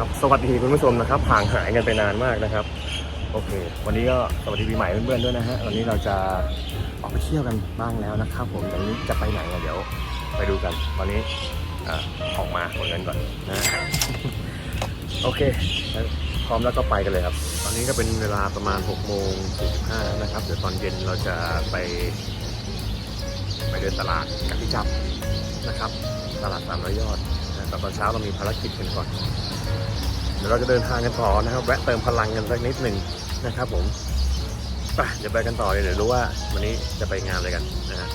ครับ สวัสดีคุณผู้ชมนะครับห่างหายกันไปนานมากนะครับ โอเค วันนี้ก็สวัสดีปีใหม่เพื่อนๆด้วยนะฮะวันนี้เราจะออกไปเที่ยวกันบ้างแล้วนะครับ ผมตอนนี้จะไปไหนอะเดี๋ยวไปดูกันตอนนี้ออกมาขนเงินก่อนนะโอเคพร้อมแล้วก็ไปกันเลยครับ ตอนนี้ก็เป็นเวลาประมาณ6โมง45นะครับเดี๋ยวตอนเย็นเราจะไป ไปเดินตลาดกับพี่จับนะครับ ตลาดสามร้อยยอดนะแต่ตอนเช้าเรามีภารกิจกันก่อน เดี๋ยวเราจะเดินทางกันต่อนะครับ แวะเติมพลังกันสักนิดหนึ่งนะครับ ผมไปเดี๋ยวไปกันต่อเลยเดี๋ยวรู้ว่าวันนี้จะไปงานอะไรกันนะฮะ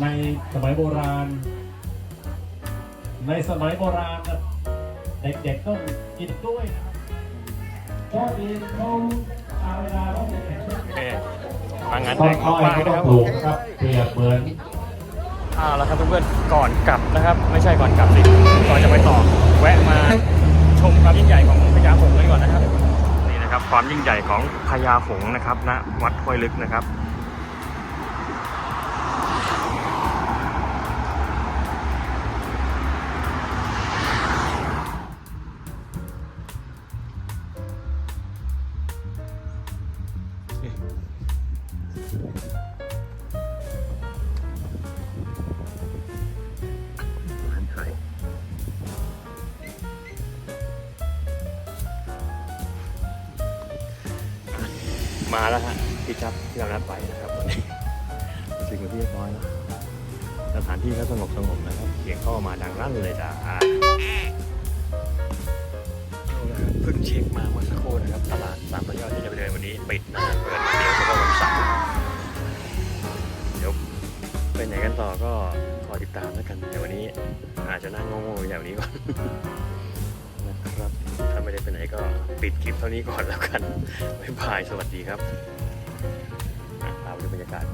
ในสมัยโบราณ ในสมัยโบราณน่ะเด็กๆต้องกินกล้วยนะครับก็ดีเขาเอาเวลาเขาเด็กๆ โอเคมางานต้แต่นงอ้อยมากก็ๆต้นะองครับปลูกนะครับเปรียบเหมือน เอาละครับเพื่อนๆก่อนกลับนะครับ ไม่ใช่ก่อนกลับสิก่อนจะไปต่อ แวะมาชมความยิ่งใหญ่ของพญาหงส์กันก่อนนะครับนี่นะครับ ความยิ่งใหญ่ของพญาหงส์นะครับณวัดห้วยลึกนะครับ มาแล้วฮะพี่จับที่เรานัดไปนะครับวันนี้ถึงเป็นที่เรียบร้อยแล้วสถานที่ก็สงบสงบนะครับเสียงเข้ามาดังลั่นเลยจ้าเอาละครับเพิ่งเช็คมาเมื่อสักครู่นะครับตลาดสามพระยอดที่จะไปเดินวันนี้ปิดนะเปิดวันเดียวเฉพาะวันเสาร์เดี๋ยวไปไหนกันต่อก็ขอติดตามแล้วกันเดี๋ยววันนี้อาจจะนั่งงงๆอยู่แถวนี้ก่อนนะครับ ถ้าไม่ได้ไปไหนก็ปิดคลิปเท่านี้ก่อนแล้วกัน บ๊ายบาย สวัสดีครับอะตามไปดูบรรยากาศ